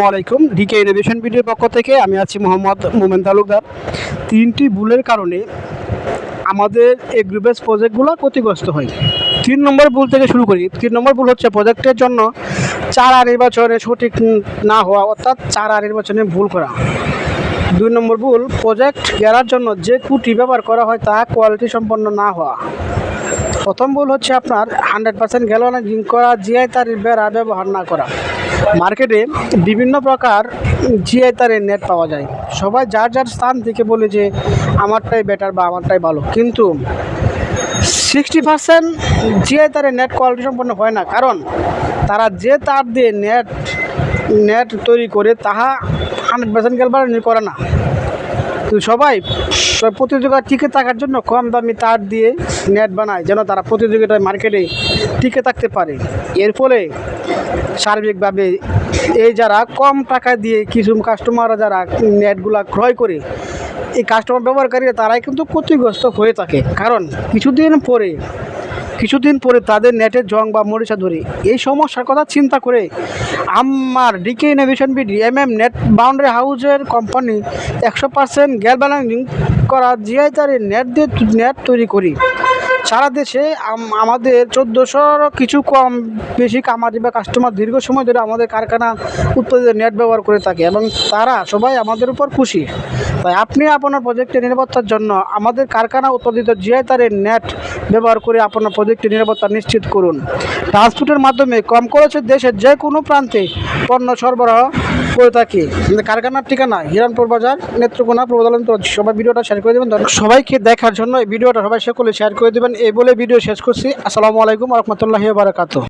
ওয়ালাইকুম decay innovation ভিডিওর পক্ষ থেকে আমি আছি মোহাম্মদ মোমেন তালুকদার। তিনটি ভুলের কারণে আমাদের এই গ্রুপের প্রজেক্টগুলো ক্ষতিগ্রস্ত হয়। তিন নম্বর ভুল থেকে শুরু করি। তিন নম্বর ভুল হচ্ছে প্রজেক্টের জন্য চারা নির্বাচনে সঠিক না হওয়া, অর্থাৎ চারা নির্বাচনে ভুল করা। দুই নম্বর ভুল প্রজেক্ট গেরার জন্য যে কুটি ব্যবহার করা হয় তা কোয়ালিটি সম্পন্ন না হওয়া। প্রথম ভুল হচ্ছে আপনার হান্ড্রেড পার্সেন্ট গ্যালোনা জিঙ্ক করা, জিআই তারের বেড়া ব্যবহার না করা। মার্কেটে বিভিন্ন প্রকার জিআই তারের নেট পাওয়া যায়। সবাই যার যার স্থান থেকে বলে যে, আমারটাই বেটার বা আমারটাই ভালো। কিন্তু সিক্সটি পার্সেন্ট জিআই তারের নেট কোয়ালিটি সম্পন্ন হয় না। কারণ তারা যে তার দিয়ে নেট নেট তৈরি করে, তাহা হান্ড্রেড পার্সেন্ট গ্যালবানি করে না। তো সবাই প্রতিযোগিতা টিকে থাকার জন্য কম দামি তার দিয়ে নেট বানায় যেন তারা প্রতিযোগিতায় মার্কেটে টিকে থাকতে পারে। এর ফলে সার্বিকভাবে এই যারা কম টাকা দিয়ে কিছু কাস্টমাররা যারা নেটগুলা ক্রয় করে, এই কাস্টমার ব্যবহারকারীরা তারাই কিন্তু ক্ষতিগ্রস্ত হয়ে থাকে। কারণ কিছুদিন পরে কিছুদিন পরে তাদের নেটের জং বা মরিচা ধরি। এই সমস্যার কথা চিন্তা করে আমার DK innovation BD M M net boundary হাউজের কোম্পানি একশো পার্সেন্ট গ্যাল ব্যালেন্সিং করা জিআই তারের নেট দিয়ে নেট তৈরি করি। সারা দেশে আমাদের চোদ্দোশোর কিছু কম বেশি কামারি বা কাস্টমার দীর্ঘ সময় ধরে আমাদের কারখানা উৎপাদিত নেট ব্যবহার করে থাকে এবং তারা সবাই আমাদের উপর খুশি। তাই আপনি আপনার প্রজেক্টের নিরাপত্তার জন্য আমাদের কারখানা উৎপাদিত জিআই তারের নেট ব্যবহার করে আপনার প্রজেক্টের নিরাপত্তা নিশ্চিত করুন। ট্রান্সপোর্টের মাধ্যমে কম খরচে দেশের যে কোনো প্রান্তে পণ্য সরবরাহ করে থাকি। কারখানার ঠিকানা, হিরানপুর বাজার, নেত্রকোনা প্রবদলন সবাই ভিডিওটা শেয়ার করে দেবেন। সবাইকে দেখার জন্য এই ভিডিওটা সবাই সকলে শেয়ার করে দেবেন। এই বলে ভিডিও শেষ করছি। আসসালামু আলাইকুম রহমতুল্লাহি বারাকাতু